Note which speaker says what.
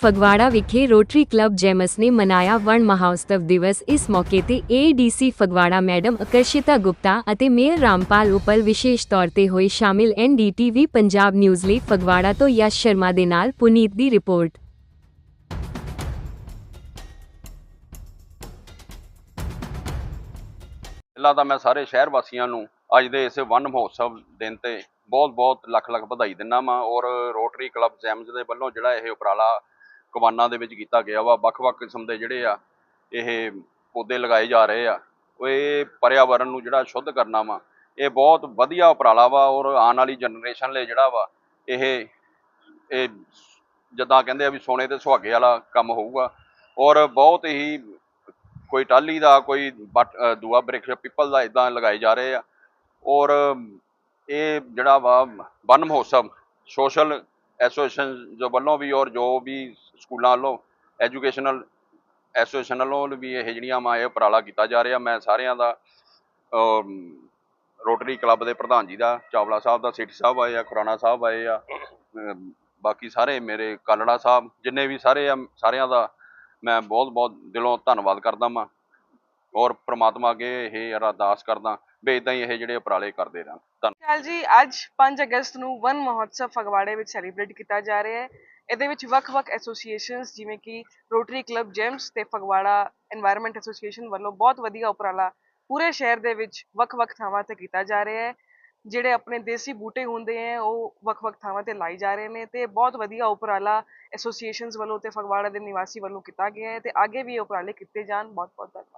Speaker 1: ਫਗਵਾੜਾ ਵਿਖੇ rotary club Gems ਨੇ ਮਨਾਇਆ ਵਣ ਮਹਾਉਤਸਵ ਦਿਵਸ। ਇਸ ਮੌਕੇ ਤੇ ਏਡੀਸੀ ਫਗਵਾੜਾ ਮੈਡਮ ਆਕਰਸ਼ਿਤਾ ਗੁਪਤਾ ਅਤੇ ਮੇਅਰ ਰਾਮਪਾਲ ਉਪਲ ਵਿਸ਼ੇਸ਼ ਤੌਰ ਤੇ ਹੋਏ ਸ਼ਾਮਿਲ ਐਨਡੀਟੀਵੀ ਪੰਜਾਬ ਨਿਊਜ਼ ਲਈ ਫਗਵਾੜਾ ਤੋਂ ਯਸ਼ ਸ਼ਰਮਾ ਦੇ ਨਾਲ ਪੁਨੀਤ ਦੀ ਰਿਪੋਰਟ।
Speaker 2: ਪਹਿਲਾਂ ਤਾਂ ਮੈਂ ਸਾਰੇ ਸ਼ਹਿਰ ਵਾਸੀਆਂ ਨੂੰ ਅੱਜ ਦੇ ਇਸ ਵਨ ਮਹੋਤਸਵ ਦਿਨ ਤੇ ਬਹੁਤ-ਬਹੁਤ ਲੱਖ-ਲੱਖ ਵਧਾਈ ਦਿੰਦਾ ਵਾਂ ਔਰ ਰੋਟਰੀ ਕਲੱਬ ਜੈਮਜ਼ ਦੇ ਵੱਲੋਂ ਜਿਹੜਾ ਇਹ ਉਪਰਾਲਾ ਕਵਾਨਾਂ ਦੇ ਵਿੱਚ ਕੀਤਾ ਗਿਆ ਵਾ, ਵੱਖ-ਵੱਖ ਕਿਸਮ ਦੇ ਜਿਹੜੇ ਆ, ਇਹ ਪੌਦੇ ਲਗਾਏ ਜਾ ਰਹੇ ਆ। ਉਹ ਇਹ ਪਰਿਆਵਰਨ ਨੂੰ ਜਿਹੜਾ ਸ਼ੁੱਧ ਕਰਨਾ ਵਾ, ਇਹ ਬਹੁਤ ਵਧੀਆ ਉਪਰਾਲਾ ਵਾ ਔਰ ਆਉਣ ਵਾਲੀ ਜਨਰੇਸ਼ਨ ਲਈ ਜਿਹੜਾ ਵਾ, ਇਹ ਇਹ ਜਿੱਦਾਂ ਕਹਿੰਦੇ ਆ ਵੀ ਸੋਨੇ ਤੇ ਸੁਹਾਗੇ ਵਾਲਾ ਕੰਮ ਹੋਊਗਾ। ਔਰ ਬਹੁਤ ਹੀ ਕੋਈ ਟਾਲੀ ਦਾ, ਕੋਈ ਬਟ ਦੂਆ ਬ੍ਰਿਕਸ਼, ਪਿੱਪਲ ਦਾ ਇਦਾਂ ਲਗਾਏ ਜਾ ਰਹੇ ਆ। ਔਰ ਇਹ ਜਿਹੜਾ ਵਾ, ਵਨ ਮਹੋਤਸਵ ਸੋਸ਼ਲ ਐਸੋਸੀਏਸ਼ਨ ਜੋ ਵੱਲੋਂ ਵੀ ਔਰ ਜੋ ਵੀ ਸਕੂਲਾਂ ਵੱਲੋਂ ਐਜੂਕੇਸ਼ਨਲ ਐਸੋਸੀਏਸ਼ਨ ਵੱਲੋਂ ਵੀ ਇਹ ਜਿਹੜੀਆਂ ਵਾ ਇਹ ਉਪਰਾਲਾ ਕੀਤਾ ਜਾ ਰਿਹਾ, ਮੈਂ ਸਾਰਿਆਂ ਦਾ ਰੋਟਰੀ ਕਲੱਬ ਦੇ ਪ੍ਰਧਾਨ ਜੀ ਦਾ, ਚਾਵਲਾ ਸਾਹਿਬ ਦਾ, ਸਿੱਠ ਸਾਹਿਬ ਆਏ ਆ, ਖੁਰਾਣਾ ਸਾਹਿਬ ਆਏ ਆ ਬਾਕੀ ਸਾਰੇ ਮੇਰੇ ਕਾਲੜਾ ਸਾਹਿਬ, ਜਿੰਨੇ ਵੀ ਸਾਰੇ ਆ, ਸਾਰਿਆਂ ਦਾ ਮੈਂ ਬਹੁਤ ਬਹੁਤ ਦਿਲੋਂ ਧੰਨਵਾਦ ਕਰਦਾ ਵਾਂ। ਔਰ ਪ੍ਰਮਾਤਮਾ ਅਗੇ ਇਹ ਅਰਦਾਸ ਕਰਦਾ ਵੀ ਇਦਾਂ ਹੀ ਇਹ ਜਿਹੜੇ ਉਪਰਾਲੇ ਕਰਦੇ ਰਹਿਣ।
Speaker 3: ਧੰਨਵਾਦ ਜੀ, ਅੱਜ 5 ਅਗਸਤ ਨੂੰ ਵਨ ਮਹੋਤਸਵ ਫਗਵਾੜੇ ਵਿੱਚ ਸੈਲੀਬ੍ਰੇਟ ਕੀਤਾ ਜਾ ਰਿਹਾ ਹੈ। ਇਹਦੇ ਵਿੱਚ ਵੱਖ-ਵੱਖ ਐਸੋਸੀਏਸ਼ਨਸ ਜਿਵੇਂ ਕਿ ਰੋਟਰੀ ਕਲੱਬ ਜੈਮਸ ਤੇ ਫਗਵਾੜਾ এনवायरमेंट ਐਸੋਸੀਏਸ਼ਨ ਵੱਲੋਂ ਬਹੁਤ ਵਧੀਆ ਉਪਰਾਲਾ ਪੂਰੇ ਸ਼ਹਿਰ ਦੇ ਵਿੱਚ ਵੱਖ-ਵੱਖ ਥਾਵਾਂ ਤੇ ਕੀਤਾ ਜਾ ਰਿਹਾ ਹੈ। ਜਿਹੜੇ ਆਪਣੇ ਦੇਸੀ ਬੂਟੇ ਹੁੰਦੇ ਆ ਉਹ ਵੱਖ-ਵੱਖ ਥਾਵਾਂ ਤੇ ਲਾਈ ਜਾ ਰਹੇ ਨੇ ਤੇ ਬਹੁਤ ਵਧੀਆ ਉਪਰਾਲਾ ਐਸੋਸੀਏਸ਼ਨਸ ਵੱਲੋਂ ਤੇ ਫਗਵਾੜਾ ਦੇ ਨਿਵਾਸੀ ਵੱਲੋਂ ਕੀਤਾ ਗਿਆ ਹੈ ਤੇ ਅੱਗੇ ਵੀ ਇਹ ਉਪਰਾਲੇ ਕੀਤੇ ਜਾਣ। ਬਹੁਤ-ਬਹੁਤ ਧੰਨਵਾਦ।